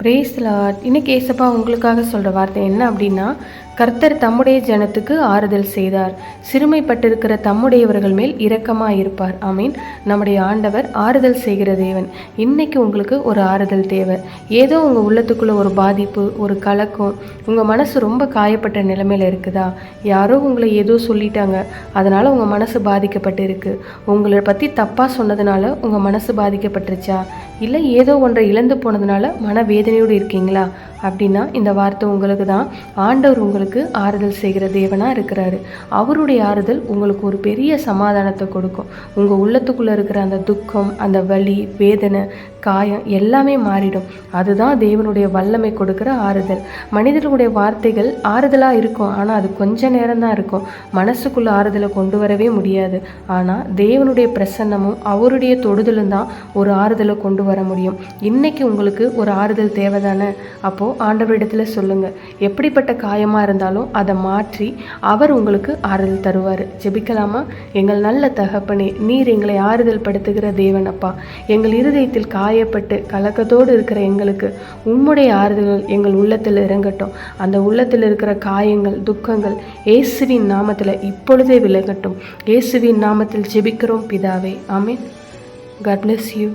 Brace Lord இன்னைக்கு ஏசப்பா உங்களுக்காக சொல்கிற வார்த்தை என்ன அப்படின்னா கர்த்தர் தம்முடைய ஜனத்துக்கு ஆறுதல் செய்தார். சிறுமைப்பட்டிருக்கிற தம்முடையவர்கள் மேல் இரக்கமாக இருப்பார். ஆமீன் நம்முடைய ஆண்டவர் ஆறுதல் செய்கிற தேவன். இன்னைக்கு உங்களுக்கு ஒரு ஆறுதல் தேவை. ஏதோ உங்கள் உள்ளத்துக்குள்ளே ஒரு பாதிப்பு ஒரு கலக்கம் உங்கள் மனசு ரொம்ப காயப்பட்ட நிலைமையில் இருக்குதா? யாரோ உங்களை ஏதோ சொல்லிட்டாங்க. அதனால் உங்கள் மனசு பாதிக்கப்பட்டு இருக்குது உங்களை பற்றி தப்பாக சொன்னதுனால உங்கள் மனசு பாதிக்கப்பட்டுருச்சா? இல்லை ஏதோ ஒன்றை இழந்து போனதுனால வேதனையோடு இருக்கீங்களா? அப்படின்னா இந்த வார்த்தை உங்களுக்கு தான் ஆண்டவர் உங்களுக்கு ஆறுதல் செய்கிற தேவனாக இருக்கிறாரு. அவருடைய ஆறுதல் உங்களுக்கு ஒரு பெரிய சமாதானத்தை கொடுக்கும். உங்கள் உள்ளத்துக்குள்ளே இருக்கிற அந்த துக்கம் அந்த வலி வேதனை காயம் எல்லாமே மாறிடும். அதுதான் தேவனுடைய வல்லமை கொடுக்குற ஆறுதல். மனிதர்களுடைய வார்த்தைகள் ஆறுதலாக இருக்கும். ஆனால் அது கொஞ்ச நேரம் தான் இருக்கும். மனசுக்குள்ள ஆறுதலை கொண்டு வரவே முடியாது. ஆனால் தேவனுடைய பிரசன்னமும் அவருடைய தொடுதலும் தான் ஒரு ஆறுதலை கொண்டு வர முடியும். இன்னைக்கு உங்களுக்கு ஒரு ஆறுதல் தேவைதானே? அப்போது ஆண்டவரிடத்தில் சொல்லுங்கள் எப்படிப்பட்ட காயமாக இருந்தாலும் அதை மாற்றி அவர் உங்களுக்கு ஆறுதல் தருவார். ஜெபிக்கலாமா? எங்கள் நல்ல தகப்பனே நீர் எங்களை ஆறுதல் படுத்துகிற தேவனப்பா. எங்கள் இருதயத்தில் காயப்பட்டு கலக்கத்தோடு இருக்கிற எங்களுக்கு உம்முடைய ஆறுதல்கள் எங்கள் உள்ளத்தில் இறங்கட்டும். அந்த உள்ளத்தில் இருக்கிற காயங்கள் துக்கங்கள் இயேசுவின் நாமத்தில் இப்பொழுதே விலகட்டும். இயேசுவின் நாமத்தில் ஜெபிக்கிறோம் பிதாவே. ஆமீன். God bless you